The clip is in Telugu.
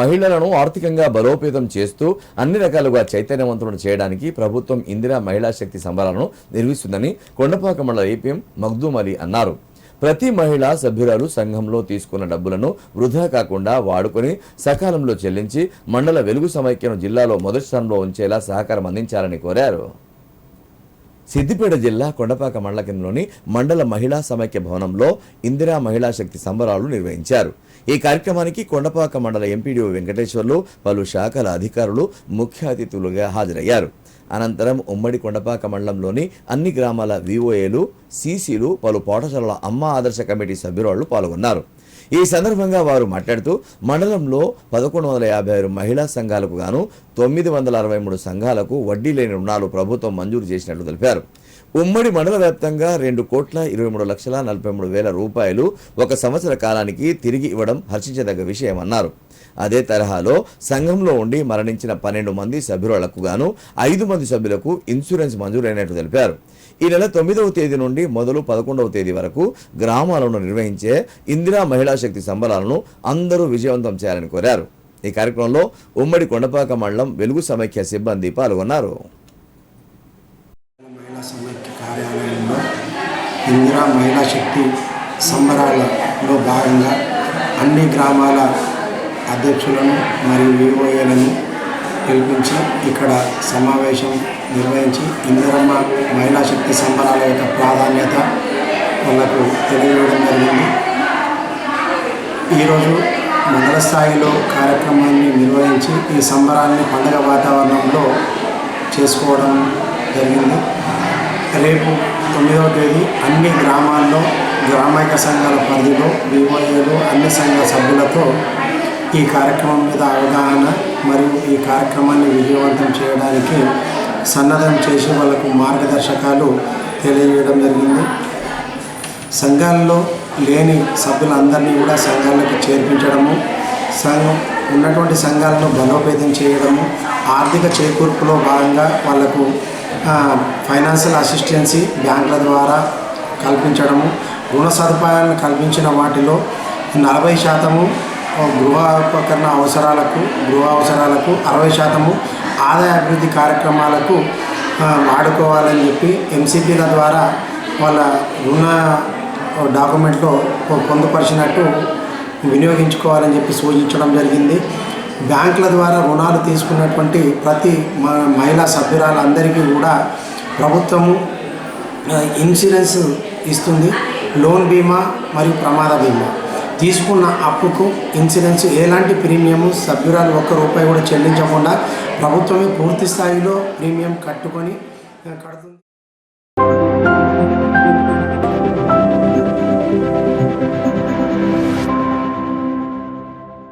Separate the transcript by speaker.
Speaker 1: మహిళలను ఆర్థికంగా బలోపేతం చేస్తూ అన్ని రకాలుగా చైతన్యవంతులను చేయడానికి ప్రభుత్వం ఇందిరా మహిళా శక్తి సంబరాలను నిర్వహిస్తుందని కొండపాక మండల ఏపీఎం మగ్దూమ్ అలీ అన్నారు. ప్రతి మహిళా సభ్యురాలు సంఘంలో తీసుకున్న డబ్బులను వృధా కాకుండా వాడుకొని సకాలంలో చెల్లించి మండల వెలుగు సమైక్యను జిల్లాలో మొదటి స్థానంలో ఉంచేలా సహకారం అందించాలని కోరారు. సిద్దిపేట జిల్లా కొండపాక మండల కేంద్రంలోని మండల మహిళా సమైక్య భవనంలో ఇందిరా మహిళా శక్తి సంబరాలు నిర్వహించారు. ఈ కార్యక్రమానికి కొండపాక మండల ఎంపీడీఓ వెంకటేశ్వర్లు పలు శాఖల అధికారులు ముఖ్య అతిథులుగా హాజరయ్యారు. అనంతరం ఉమ్మడి కొండపాక మండలంలోని అన్ని గ్రామాల వివోఏలు సీసీలు పలు పాఠశాలల అమ్మ ఆదర్శ కమిటీ సభ్యురాళ్ళు పాల్గొన్నారు. ఈ సందర్భంగా వారు మాట్లాడుతూ మండలంలో పదకొండు వందల యాభై ఆరు మహిళా సంఘాలకు గాను తొమ్మిది వందల అరవై మూడు సంఘాలకు వడ్డీ లేని రుణాలు ప్రభుత్వం మంజూరు చేసినట్లు తెలిపారు. ఉమ్మడి మండల వ్యాప్తంగా రెండు కోట్ల ఇరవై మూడు లక్షల నలభై మూడు వేల రూపాయలు ఒక సంవత్సర కాలానికి తిరిగి ఇవ్వడం హర్షించదగ్గ విషయం అన్నారు అదే తరహాలో సంఘంలో ఉండి మరణించిన పన్నెండు మంది సభ్యులకు గాను ఐదు మంది సభ్యులకు ఇన్సూరెన్స్ మంజూరైనట్లు తెలిపారు. ఈ నెల తొమ్మిదవ తేదీ నుండి మొదలు పదకొండవ తేదీ వరకు గ్రామాలను నిర్వహించే ఇందిరా మహిళా శక్తి సంబరాలను అందరూ విజయవంతం చేయాలని కోరారు. ఈ కార్యక్రమంలో ఉమ్మడి కొండపాక మండలం వెలుగు సమైక్య సిబ్బంది పాల్గొన్నారు.
Speaker 2: ఇందిరా మహిళా శక్తి సంబరాలలో భాగంగా అన్ని గ్రామాల అధ్యక్షులను మరియు వివోఏలను పిలిపించి ఇక్కడ సమావేశం నిర్వహించి ఇందిరమ్మ మహిళా శక్తి సంబరాల యొక్క ప్రాధాన్యత వాళ్ళకు తెలియజేయడం జరిగింది. ఈరోజు మండల స్థాయిలో కార్యక్రమాన్ని నిర్వహించి ఈ సంబరాన్ని పండగ వాతావరణంలో చేసుకోవడం జరిగింది. రేపు తొమ్మిదవ తేదీ అన్ని గ్రామాల్లో గ్రామైక సంఘాల పరిధిలో వివోఏలు అన్ని సంఘ సభ్యులతో ఈ కార్యక్రమం మీద అవగాహన మరియు ఈ కార్యక్రమాన్ని విజయవంతం చేయడానికి సన్నద్ధం చేసి వాళ్ళకు మార్గదర్శకాలు తెలియజేయడం జరిగింది. సంఘాల్లో లేని సభ్యులందరినీ కూడా సంఘాలకు చేర్పించడము సంఘం ఉన్నటువంటి సంఘాలను బలోపేతం చేయడము ఆర్థిక చేకూర్పులో భాగంగా వాళ్ళకు ఫైనాన్షియల్ అసిస్టెన్సీ బ్యాంకుల ద్వారా కల్పించడము రుణ సదుపాయాలను కల్పించిన వాటిలో నలభై శాతము గృహ ఉపకరణ అవసరాలకు గృహ అవసరాలకు అరవై శాతము ఆదాయ అభివృద్ధి కార్యక్రమాలకు వాడుకోవాలని చెప్పి ఎంసీపీల ద్వారా వాళ్ళ రుణ డాక్యుమెంట్లో పొందుపరిచినట్టు వినియోగించుకోవాలని చెప్పి సూచించడం జరిగింది. బ్యాంకుల ద్వారా రుణాలు తీసుకున్నటువంటి ప్రతి మ- మహిళా సభ్యురాలందరికీ కూడా ప్రభుత్వము ఇన్సూరెన్స్ ఇస్తుంది. లోన్ బీమా మరియు ప్రమాద బీమా. తీసుకున్న అప్పుకు ఇన్సూరెన్స్ ఎలాంటి ప్రీమియము? సభ్యురాలు ఒక్క రూపాయి కూడా చెల్లించకుండా ప్రభుత్వమే పూర్తి స్థాయిలో ప్రీమియం కట్టుకొని కడుతుంది.